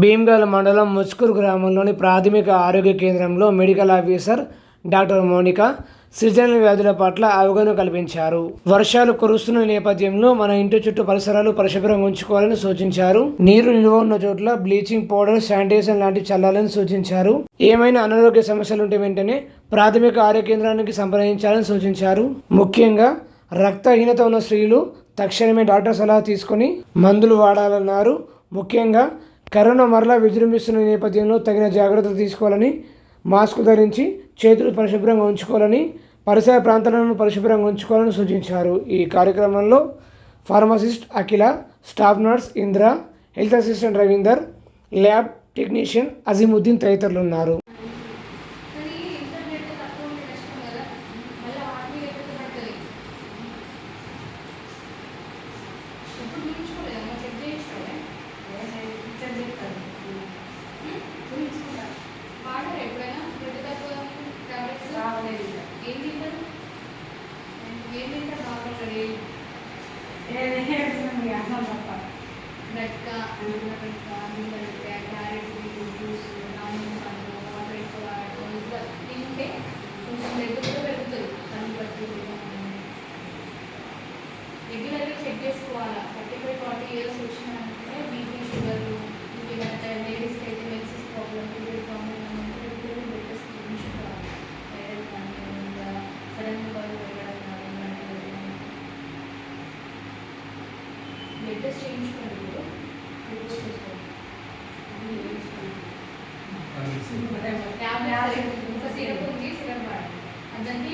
భీమ్గల్ మండలం ముచ్కూరు గ్రామంలోని ప్రాథమిక ఆరోగ్య కేంద్రంలో medical officer doctor Monica seasonal వ్యాధుల పట్ల అవగాహన కల్పించారు. వర్షాలు కురుస్తున్న నేపథ్యంలో మన ఇంటి చుట్టూ పరిసరాలు పరిశుభ్రంగా ఉంచుకోవాలని సూచించారు. నీరు నిల్వ ఉన్న చోట్ల బ్లీచింగ్ పౌడర్ శానిటైజర్ లాంటివి చల్లాలని సూచించారు. ఏమైనా అనారోగ్య సమస్యలు ఉంటే వెంటనే ప్రాథమిక ఆరోగ్య కేంద్రానికి సంప్రదించాలని సూచించారు. ముఖ్యంగా రక్తహీనత ఉన్న స్త్రీలు తక్షణమే డాక్టర్ సలహా తీసుకొని మందులు వాడాలన్నారు. ముఖ్యంగా కరోనా మరలా విజృంభిస్తున్న నేపథ్యంలో తగిన జాగ్రత్తలు తీసుకోవాలని మాస్క్ ధరించి చేతులు పరిశుభ్రంగా ఉంచుకోవాలని పరిసర ప్రాంతాలను పరిశుభ్రంగా ఉంచుకోవాలని సూచించారు. ఈ కార్యక్రమంలో pharmacist Akhila staff nurse Indra health assistant Ravinder lab technician Azeemuddin తదితరులు ఉన్నారు కానీ నట్క నట్క మిల్లెట్ క్యారెట్ బీట్రూట్ జ్యూస్ నానియం పండు వాటర్ ఎక్కువ వాడటం ఇట్లా తింటే కొంచెం బ్లడ్ కూడా పెరుగుతుంది కళ్ళు పట్టి రెగ్యులర్గా చెక్ చేసుకోవాలి థర్టీ ఫైవ్ ఫార్టీ ఇయర్స్ వచ్చినాయంటే బీపీ షుగర్ ఇంకే లేడీస్కి అయితే మెడిసిన్స్ ప్రాబ్లమ్ పీరియడ్ ప్రాబ్లమ్ రెగ్యులర్గా బ్లడ్ టెస్ట్ చేయించుకోవాలి థైరాయిడ్ కానీ ఇంకా సడన్గా బరువు పెరగడం కానీ ఇలాంటివి బ్లడ్ టెస్ట్ చేయించుకోండి ట్యాబ్లెట్ సిరప్ ఉంది సిరప్ వాడండి అదండి